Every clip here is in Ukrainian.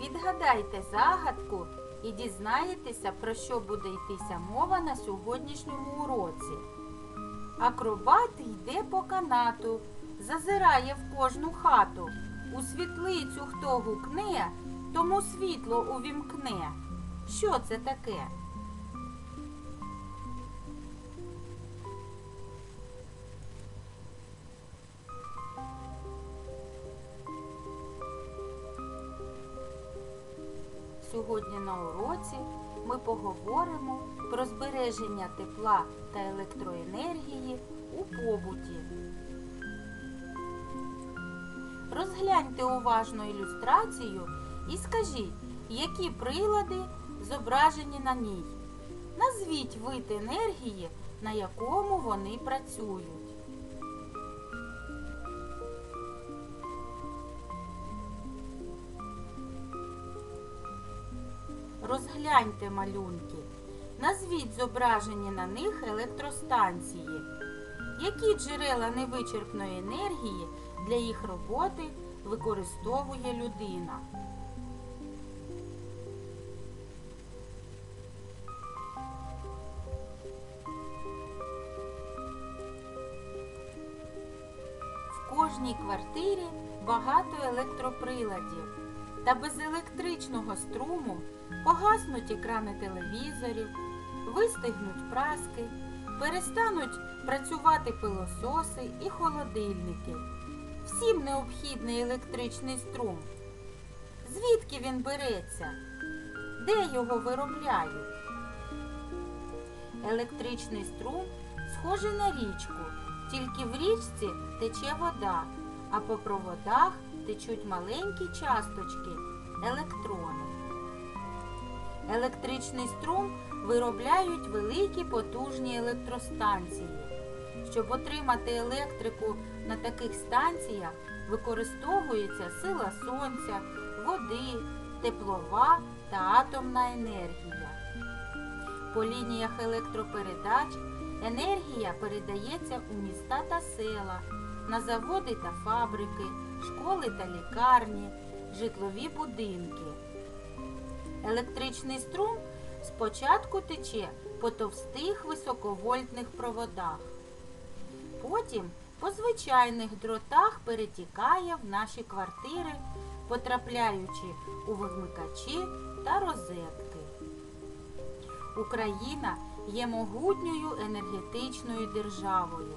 Відгадайте загадку і дізнаєтеся, про що буде йтися мова на сьогоднішньому уроці. Акробат йде по канату, зазирає в кожну хату. У світлицю хто гукне, тому світло увімкне. Що це таке? Сьогодні на уроці ми поговоримо про збереження тепла та електроенергії у побуті. Розгляньте уважно ілюстрацію і скажіть, які прилади зображені на ній. Назвіть вид енергії, на якому вони працюють. Розгляньте малюнки. Назвіть зображені на них електростанції. Які джерела невичерпної енергії для їх роботи використовує людина? В кожній квартирі багато електроприладів. Та без електричного струму погаснуть екрани телевізорів, вистигнуть праски, перестануть працювати пилососи і холодильники. Всім необхідний електричний струм. Звідки він береться? Де його виробляють? Електричний струм схожий на річку, тільки в річці тече вода, а по проводах течуть маленькі часточки електрони. Електричний струм виробляють великі потужні електростанції. Щоб отримати електрику на таких станціях, використовується сила сонця, води, теплова та атомна енергія. По лініях електропередач енергія передається у міста та села, на заводи та фабрики, школи та лікарні, житлові будинки. Електричний струм спочатку тече по товстих високовольтних проводах. Потім по звичайних дротах перетікає в наші квартири, потрапляючи у вимикачі та розетки. Україна є могутньою енергетичною державою.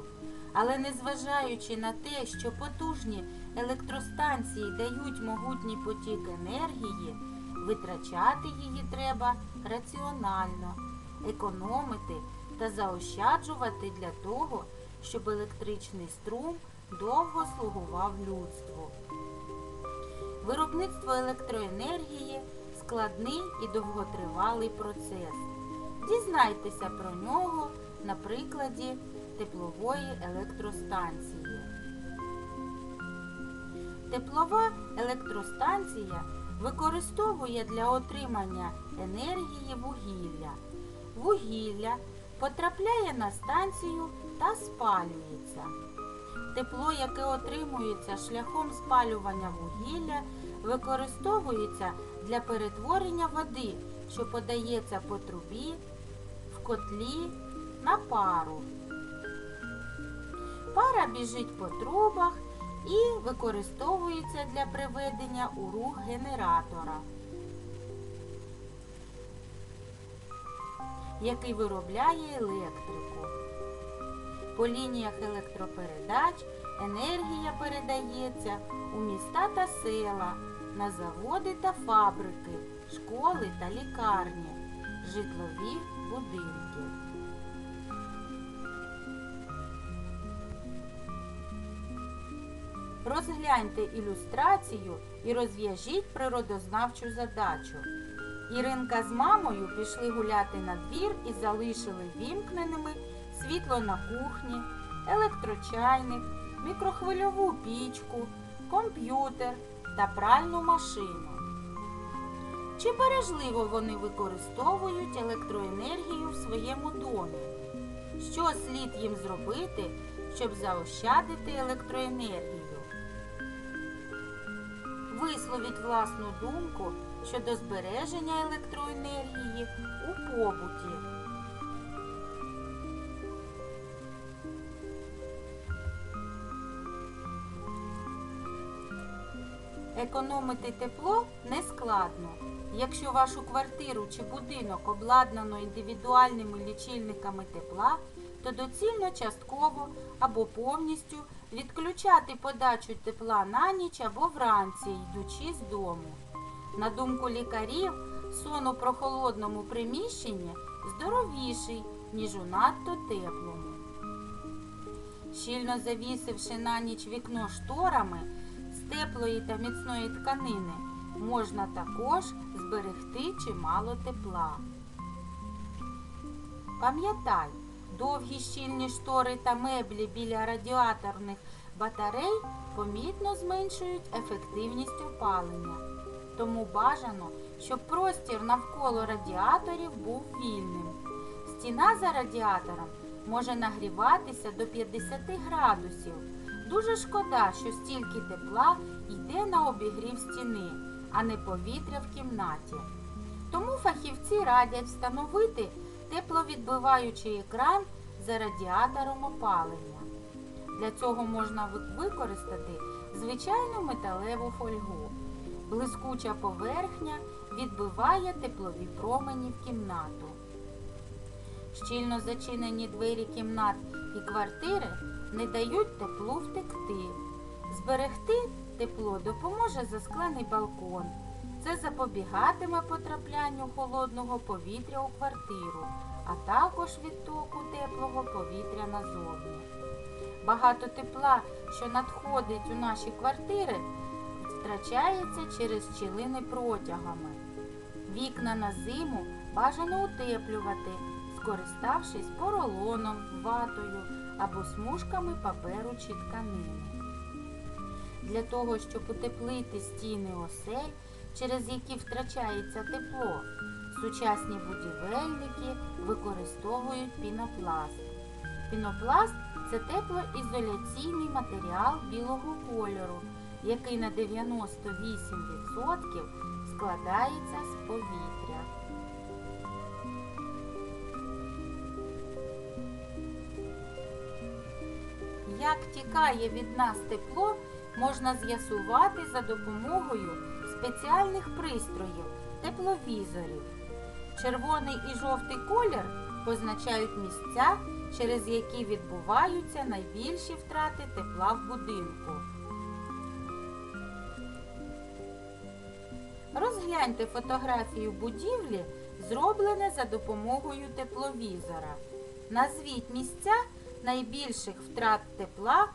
Але незважаючи на те, що потужні електростанції дають могутній потік енергії, витрачати її треба раціонально, економити та заощаджувати для того, щоб електричний струм довго слугував людству. Виробництво електроенергії складний і довготривалий процес. Дізнайтеся про нього на прикладі теплової електростанції. Теплова електростанція використовує для отримання енергії вугілля. Вугілля потрапляє на станцію та спалюється. Тепло, яке отримується шляхом спалювання вугілля, використовується для перетворення води, що подається по трубі, в котлі на пару. Пара біжить по трубах і використовується для приведення у рух генератора, який виробляє електрику. По лініях електропередач енергія передається у міста та села, на заводи та фабрики, школи та лікарні, житлові будинки. Розгляньте ілюстрацію і розв'яжіть природознавчу задачу. Іринка з мамою пішли гуляти на двір і залишили вімкненими світло на кухні, електрочайник, мікрохвильову пічку, комп'ютер та пральну машину. Чи бережливо вони використовують електроенергію в своєму домі? Що слід їм зробити, щоб заощадити електроенергію? Висловіть власну думку щодо збереження електроенергії у побуті. Економити тепло не складно. Якщо вашу квартиру чи будинок обладнано індивідуальними лічильниками тепла, то доцільно частково або повністю відключати подачу тепла на ніч або вранці, йдучи з дому. На думку лікарів, сон у прохолодному приміщенні здоровіший, ніж у надто теплому. Щільно завісивши на ніч вікно шторами з теплої та міцної тканини, можна також зберегти чимало тепла. Пам'ятай, довгі щільні штори та меблі біля радіаторних батарей помітно зменшують ефективність опалення. Тому бажано, щоб простір навколо радіаторів був вільним. Стіна за радіатором може нагріватися до 50 градусів. Дуже шкода, що стільки тепла йде на обігрів стіни, а не повітря в кімнаті. Тому фахівці радять встановити тепловідбиваючий екран за радіатором опалення. Для цього можна використати звичайну металеву фольгу. Блискуча поверхня відбиває теплові промені в кімнату. Щільно зачинені двері кімнат і квартири не дають теплу втекти. Зберегти тепло допоможе засклений балкон. Це запобігатиме потраплянню холодного повітря у квартиру, а також відтоку теплого повітря назовні. Багато тепла, що надходить у наші квартири, втрачається через щілини протягами. Вікна на зиму бажано утеплювати, скориставшись поролоном, ватою або смужками паперу чи тканини. Для того, щоб утеплити стіни осель, через які втрачається тепло, сучасні будівельники використовують пінопласт. Пінопласт це теплоізоляційний матеріал білого кольору, який на 98% складається з повітря. Як тікає від нас тепло, можна з'ясувати за допомогою спеціальних пристроїв тепловізорів. Червоний і жовтий колір позначають місця, через які відбуваються найбільші втрати тепла в будинку. Розгляньте фотографію будівлі, зроблене за допомогою тепловізора. Назвіть місця найбільших втрат тепла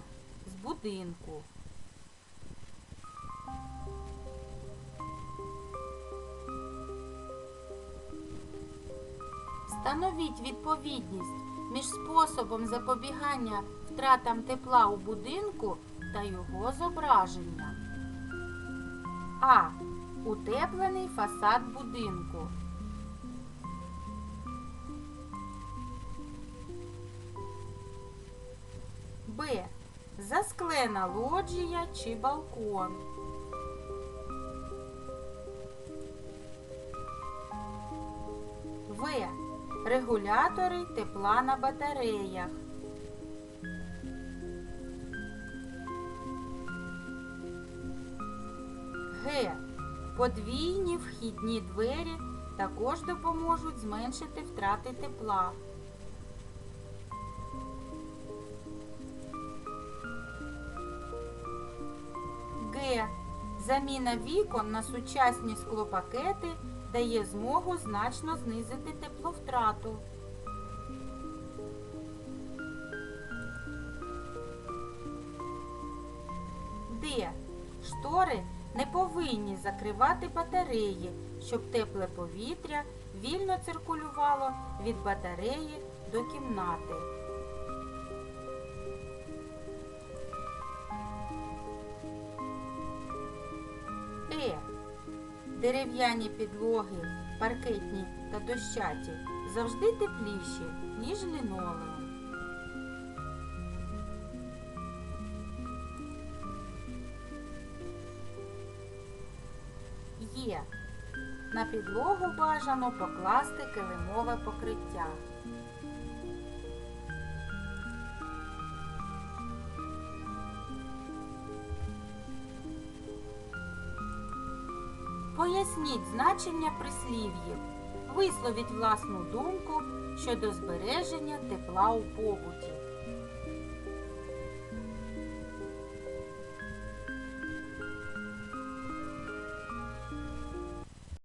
з будинку. Встановіть відповідність між способом запобігання втратам тепла у будинку та його зображення. А. Утеплений фасад будинку. Б. Засклена лоджія чи балкон. Регулятори тепла на батареях. Г. Подвійні вхідні двері також допоможуть зменшити втрати тепла. Г. Заміна вікон на сучасні склопакети дає змогу значно знизити тепловтрату. Д. Штори не повинні закривати батареї, щоб тепле повітря вільно циркулювало від батареї до кімнати. Дерев'яні підлоги, паркетні та дощаті завжди тепліші, ніж лінолеум. Є. На підлогу бажано покласти килимове покриття. Поясніть значення прислів'їв. Висловіть власну думку щодо збереження тепла у побуті.